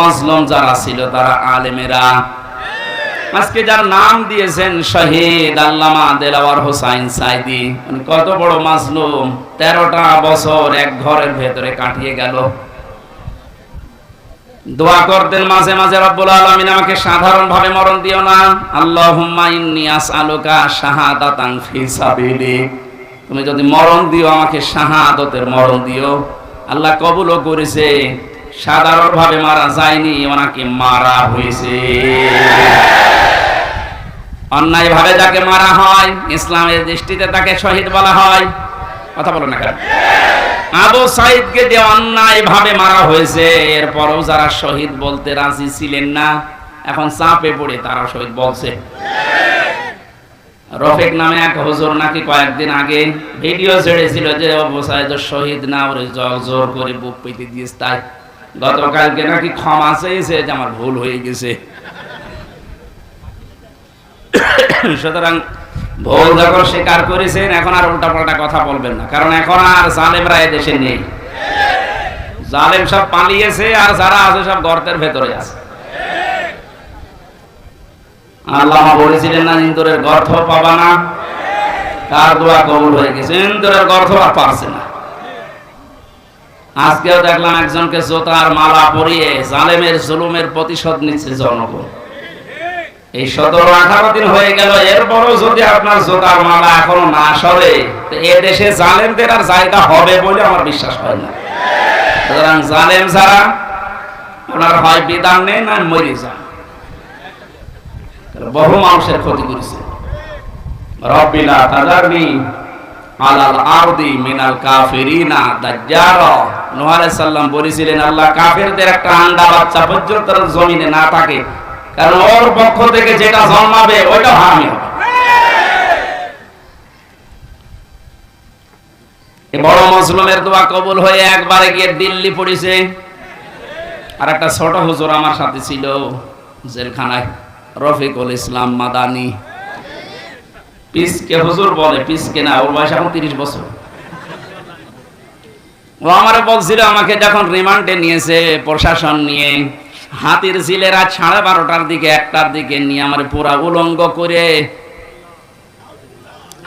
মাজলুম যারা ছিল তারা আলেমেরা। আজকে যার নাম দিয়েছেন শহীদ আল্লামা দেলাওয়ার হোসাইন সাইদি। কত বড় মাজলুম, তেরোটা বছর এক ঘরের ভেতরে কাটিয়ে গেল। দোয়া করতেন মাঝে মাঝে রব্বুল আলামিন আমাকে সাধারণ ভাবে মরণ দিও না। আল্লাহুম্মা ইন্নী আসআলুকা শাহাদাতান ফি সাবিলিক। তুমি যদি মরণ দিও, আমাকে শাহাদতের মরণ দিও। আল্লাহ কবুলও করেছে। সাধারণ ভাবে মারা যায়নি, ওনাকে মারা হয়েছে। অন্যায় ভাবে যাকে মারা হয়, ইসলামের দৃষ্টিতে তাকে শহীদ বলা হয়। কথা বলো না কেন? আবু সাইদকে যে অন্যায় ভাবে মারা হয়েছে, এরপরও যারা শহীদ বলতে রাজি ছিলেন না, এখন চাপে পড়ে তারা শহীদ বলছে। রফিক নামে এক হুজুর নাকি কয়েকদিন আগে ভিডিও ছেড়েছিল যে সাইদ শহীদ না, ওরে জোর করে বুক পেতে দিয়েছে তাই। গতকালকে নাকি ক্ষমা চেয়েছে যে আমার ভুল হয়ে গেছে। সুতরাং ভুল যখন স্বীকার করেছেন, এখন আর উল্টাপাল্টা কথা বলবেন না। কারণ এখন আর জালেমরা এদেশে নেই। জালেম সব পালিয়েছে আর যারা আছে সব গর্তের ভেতরে আছে। আল্লাহ বলেছিলেন না, ইন্দুরের গর্থ পাবা না। কার দোয়া কবুল হয়ে গেছে। ইন্দুরের গর্থ আর পারছে না। আজকেও দেখলাম একজনকে জোতার মালা পরিয়ে জালেমের জুলুমের প্রতিশোধ নিচ্ছে জনগণ। এই সতেরো আঠারো দিন হয়ে গেল, এরপরও যদি আপনার জোতার মালা এখনও না সরে এ দেশে জালেমদের আর জায়গা হবে বলে আমার বিশ্বাস হয় না। সুতরাং জালেম ছাড়া আপনার হয় বিধান নেই, না মরে যান। বহু মানুষের ক্ষতি করেছে। রব্বিলা তাদারনি বড় দোয়া কবুল হয়ে একবারে গিয়ে দিল্লি পড়েছে। আর একটা ছোট হুজুর আমার সাথে ছিল, জেলখানায়, রফিকুল ইসলাম মাদানি। পিসকে হুজুর বলে পিসকে না, ওর বয়স এখন তিরিশ বছর। ও আমার বলছিল, আমাকে যখন রিমান্ডে নিয়েছে প্রশাসন নিয়ে, হাতির রাত সাড়ে বারোটার দিকে, একটার দিকে নিয়ে আমার পুরা উলঙ্গ করে,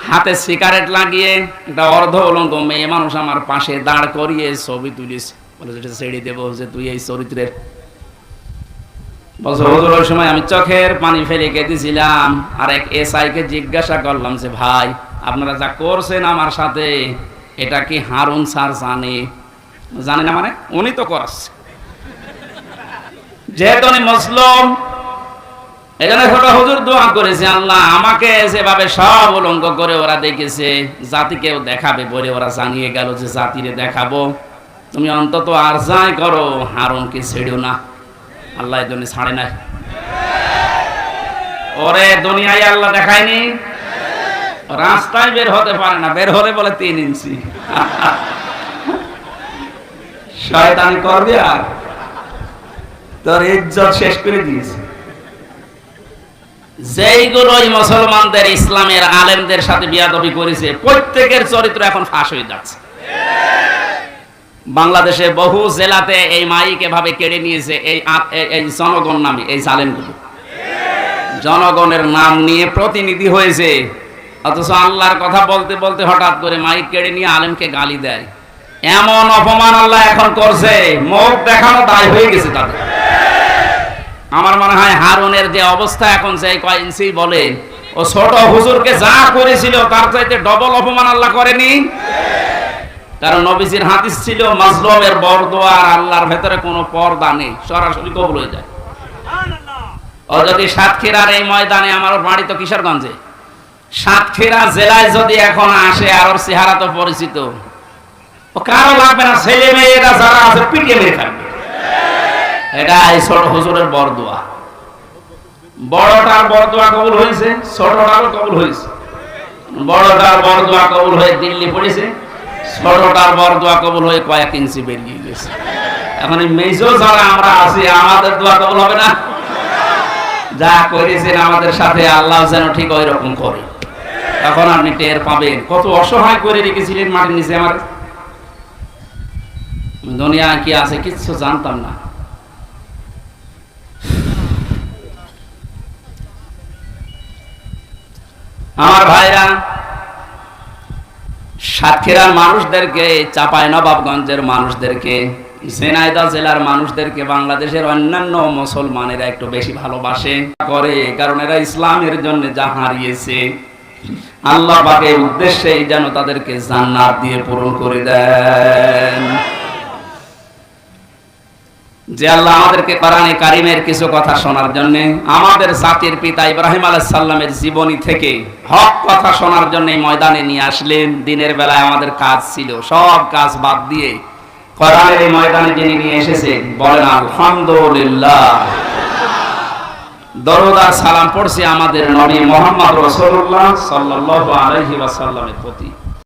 হাতে সিগারেট লাগিয়ে, একটা অর্ধ উলঙ্গ মেয়ে মানুষ আমার পাশে দাঁড় করিয়ে ছবি তুলিস বলে ছেড়ে দেবো যে তুই এই চরিত্রের বলছে হুজুর ওই সময় আমি চোখের পানি ফেলে কেঁদেছিলাম আর এক এসআই কে জিজ্ঞাসা করলাম যে, ভাই, আপনারা যা করছেন আমার সাথে, এটা কি হারুন স্যার জানে? জানে না মানে উনি তো করাচ্ছে যেহেতু উনি মুসলিম এখানে ছোট হুজুর দোয়া করেছে, আল্লাহ আমাকে যেভাবে সব উলঙ্গ করে ওরা দেখেছে, জাতিকেও দেখাবে বলে ওরা জানিয়ে গেল যে জাতিরে দেখাবো। তুমি অন্তত আর যাই করো, হারুনকে ছেড়ো না। আল্লাহ এই জন্য ছাড়ে নাই। ওরে দুনিয়ায় আল্লাহ দেখায়নি। রাস্তায় বের হতে পারে না, বের হলে বলে তিন ইঞ্চি। শয়তানি করবে আর? তোর ইজ্জত শেষ করে দিয়েছে। যেইগুলোই মুসলমানদের, ইসলামের আলেমদের সাথে বিয়াদবি করেছে, প্রত্যেকের চরিত্র এখন ফাঁস হয়ে যাচ্ছে। বাংলাদেশে বহু জেলাতে এই মাইক এভাবে কেড়ে নিয়েছে এই এই- জনগণ নামে, এই জালেমগুলো। জনগণের নাম নিয়ে প্রতিনিধি হয়েছে, অথচ আল্লাহর কথা বলতে বলতে হঠাৎ করে মাইক কেড়ে নিয়ে আলেমকে গালি দেয়। এমন অপমান আল্লাহ এখন করছে মুখ দেখানো দায় হয়ে গেছে তাদের। আমার মনে হয় হারুনের যে অবস্থা এখন সেই কয় ইঞ্চি বলে, ও ছোট হুজুরকে যা করেছিল তার চাইতে ডবল অপমান আল্লাহ করেনি। কারণ নবীজির হাদিস ছিল মাজলুমের বরদোয়া আর আল্লাহর ভেতরে কোনো পর্দা নেই। সরাসরি কবুল হয়ে যায়। ও যদি সাতক্ষীরার এই ময়দানে, আমার বাড়ি তো কিশোরগঞ্জে। সাতক্ষীরা জেলায় যদি এখন আসে আর ওর চেহারা তো পরিচিত। ও কারও লাগবে না, ছেলে মেয়েরা যারা আছে, পিটিয়ে থাকবে এটা এই ছোট হুজুরের বরদোয়া। বড়টার বরদোয়া কবুল হয়েছে, ছোটটারও কবুল হয়েছে। বড়টার বরদোয়া কবুল হয়ে দিল্লি পড়েছে। ছোটটার বর দোয়া কবুল হয়ে কয়েক ইঞ্চি বেরিয়ে গেছে। এখন এই মেজো যারা আমরা আছি, আমাদের দোয়া কবুল হবে না? যা করেছেন আমাদের সাথে আল্লাহ যেন ঠিক ওই রকম করে। তখন আপনি টের পাবেন, কত অসহায় করে রেখেছিলেন মাটির নিচে আমার। দুনিয়া কি আছে কিচ্ছু জানতাম না। আমার ভাইরা সাতক্ষীরার মানুষদেরকে, চাপাই নবাবগঞ্জের মানুষদেরকে, ঝিনাইদহ জেলার মানুষদেরকে, বাংলাদেশের অন্যান্য মুসলমানেরা একটু বেশি ভালোবাসে, করে, কারণ এরা ইসলামের জন্য যা হারিয়েছে। আল্লাহ পাকের উদ্দেশ্যে যেন তাদেরকে জান্নাত দিয়ে পূরণ করে দেন। যে আল্লাহ আমাদেরকে কোরআনে কারিমের কিছু কথা শোনার জন্য, আমাদের জাতির পিতা ইব্রাহিম সালামের জীবনী থেকে হক কথা শোনার জন্য ময়দানে নিয়ে আসলেন। দিনের বেলায় আমাদের কাজ ছিল, সব কাজ বাদ দিয়ে কোরআনের এই ময়দানে যিনি নিয়ে এসেছেন, বলেন, আলহামদুলিল্লাহ। দরুদ আর সালাম পড়ছি আমাদের নবী মোহাম্মদ রাসূলুল্লাহ সাল্লাল্লাহু আলাইহি ওয়াসাল্লামের প্রতি।